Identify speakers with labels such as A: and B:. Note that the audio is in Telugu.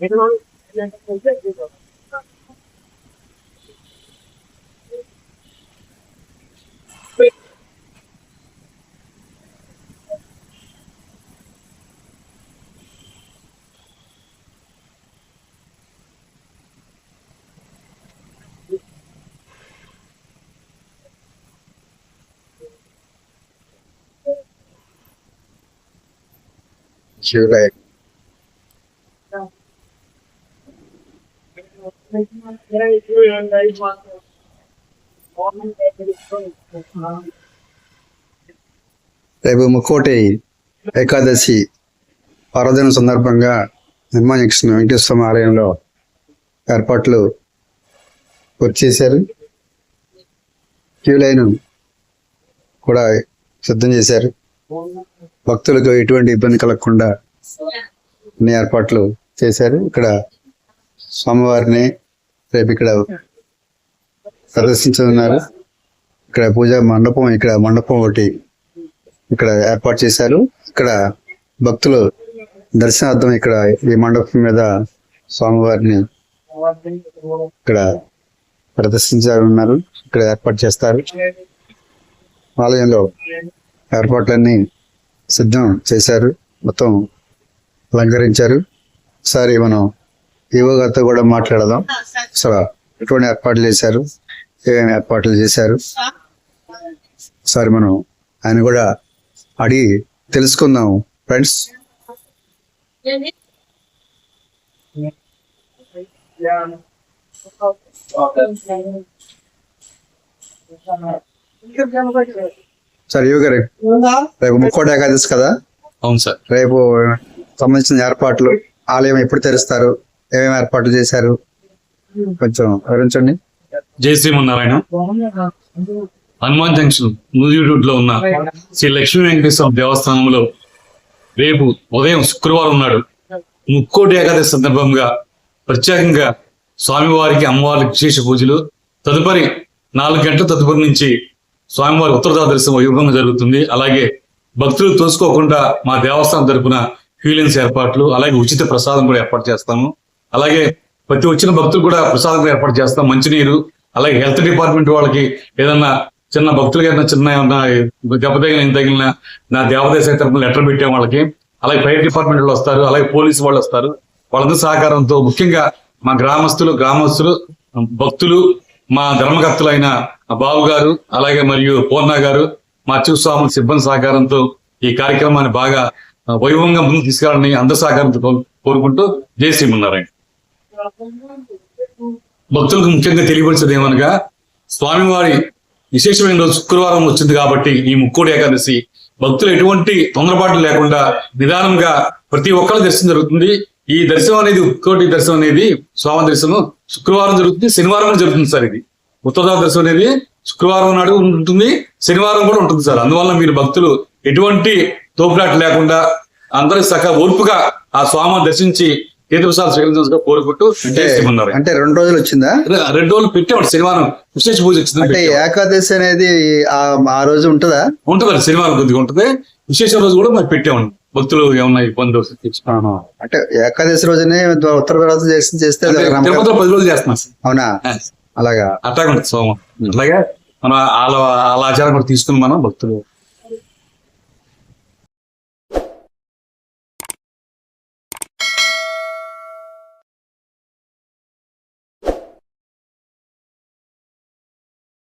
A: mineral and రేపు ముక్కోటి ఏకాదశి పర్వదినం సందర్భంగా నిర్మాణ వెంకటేశ్వర ఆలయంలో ఏర్పాట్లు పూర్తి చేశారు. క్యూ లైన్ కూడా సిద్ధం చేశారు. భక్తులకు ఎటువంటి ఇబ్బంది కలగకుండా అన్ని ఏర్పాట్లు చేశారు. ఇక్కడ స్వామివారిని రేపు ఇక్కడ ప్రదర్శించనున్నారు. ఇక్కడ పూజా మండపం ఇక్కడ మండపం ఒకటి ఇక్కడ ఏర్పాటు చేశారు. ఇక్కడ భక్తులు దర్శనార్థం ఇక్కడ ఈ మండపం మీద స్వామివారిని ఇక్కడ ప్రదర్శించాలన్నారు ఇక్కడ ఏర్పాటు చేస్తారు. ఆలయంలో ఏర్పాట్లన్నీ సిద్ధం చేశారు. మొత్తం అలంకరించారు. ఒకసారి మనం ఈవో గారితో కూడా మాట్లాడదాం. అసలు ఎటువంటి ఏర్పాట్లు చేశారు? ఏమేమి ఏర్పాట్లు చేశారు? ఒకసారి మనం ఆయన కూడా అడిగి తెలుసుకుందాం. ఫ్రెండ్స్. సార్ ఈవో గారు రేపు ముక్కోటి ఏకాదశి కదా?
B: అవును సార్.
A: రేపు సంబంధించిన ఏర్పాట్లు ఆలయం ఎప్పుడు తెరుస్తారు? ఏమేమి ఏర్పాట్లు చేశారు? కొంచెం వివరించండి.
B: జై శ్రీమన్నారాయణ. హనుమాన్ జంక్షన్ నూజివీడు లో ఉన్న శ్రీ లక్ష్మీ వెంకటేశ్వర దేవస్థానంలో రేపు ఉదయం శుక్రవారం నాడు ముక్కోటి ఏకాదశి సందర్భంగా ప్రత్యేకంగా స్వామివారికి అమ్మవారికి విశేష పూజలు. తదుపరి నాలుగు గంటల తదుపరి నుంచి స్వామివారి ఉత్తరదా దర్శనం వైభవంగా జరుగుతుంది. అలాగే భక్తులు తోసుకోకుండా మా దేవస్థానం తరపున క్యూలెన్స్ ఏర్పాట్లు అలాగే ఉచిత ప్రసాదం కూడా ఏర్పాటు చేస్తాము. అలాగే ప్రతి వచ్చిన భక్తులు కూడా ప్రసాదం ఏర్పాటు చేస్తాం మంచినీరు అలాగే హెల్త్ డిపార్ట్మెంట్ వాళ్ళకి ఏదన్నా చిన్న భక్తులకి ఏదైనా చిన్న ఏమన్నా దెబ్బ తగిలిన ఏం తగిలిన నా దేవదేశ తరపున లెటర్ పెట్టే వాళ్ళకి. అలాగే ఫైర్ డిపార్ట్మెంట్ వాళ్ళు వస్తారు అలాగే పోలీసు వాళ్ళు వస్తారు. వాళ్ళందరూ సహకారంతో ముఖ్యంగా మా గ్రామస్తులు గ్రామస్తులు భక్తులు మా ధర్మకర్తలైన బాబు గారు అలాగే మరియు పూర్ణ గారు మా అచ్యుస్వాముల సిబ్బంది సహకారంతో ఈ కార్యక్రమాన్ని బాగా వైభవంగా ముందుకు తీసుకెళ్ళాలని అందరి సహకారంతో కో- కోరుకుంటూ జై శ్రీమన్నారాయణ. భక్తులకు ముఖ్యంగా తెలియపరిచేది ఏమనగా స్వామివారి విశేషమైన రోజు శుక్రవారం వచ్చింది కాబట్టి ఈ ముక్కోడు ఏకాదశి భక్తులు ఎటువంటి తొందరపాటు లేకుండా నిదానంగా ప్రతి ఒక్కరు దర్శనం జరుగుతుంది. ఈ దర్శనం అనేది ఉత్కోటి దర్శనం అనేది స్వామి దర్శనం శుక్రవారం జరుగుతుంది శనివారం జరుగుతుంది సార్ ఇది. ఉత్తర దర్శనం అనేది శుక్రవారం నాడు ఉంటుంది శనివారం కూడా ఉంటుంది సార్. అందువల్ల మీరు భక్తులు ఎటువంటి తోపులాట లేకుండా అందరి సక ఓర్పుగా ఆ స్వామిని దర్శించి తీర్థప్రసాదం స్వీకరించాల్సిందిగా కోరుకుంటూ శ్రీమన్నారాయణ
A: అంటే రెండు రోజులు వచ్చిందా?
B: రెండు రోజులు పెట్టామండి శనివారం. విశేష పూజ వచ్చింది
A: అంటే ఏకాదశి అనేది ఆ రోజు ఉంటుందా?
B: ఉంటుంది శనివారం కొద్దిగా ఉంటుంది. విశేష రోజు కూడా మరి పెట్టామండి. భక్తులు ఏమన్నా ఇబ్బంది
A: అంటే ఏకాదశి రోజునే ఉత్తర భారత దేశం చేస్తే.
B: తిరుపతిలో పది రోజులు చేస్తున్నాం
A: అవునా? అలాగా.
B: అట్లా ఉంటుంది సోమం అలాగే మనం వాళ్ళ వాళ్ళ ఆచారం కూడా తీసుకుని మనం భక్తులు.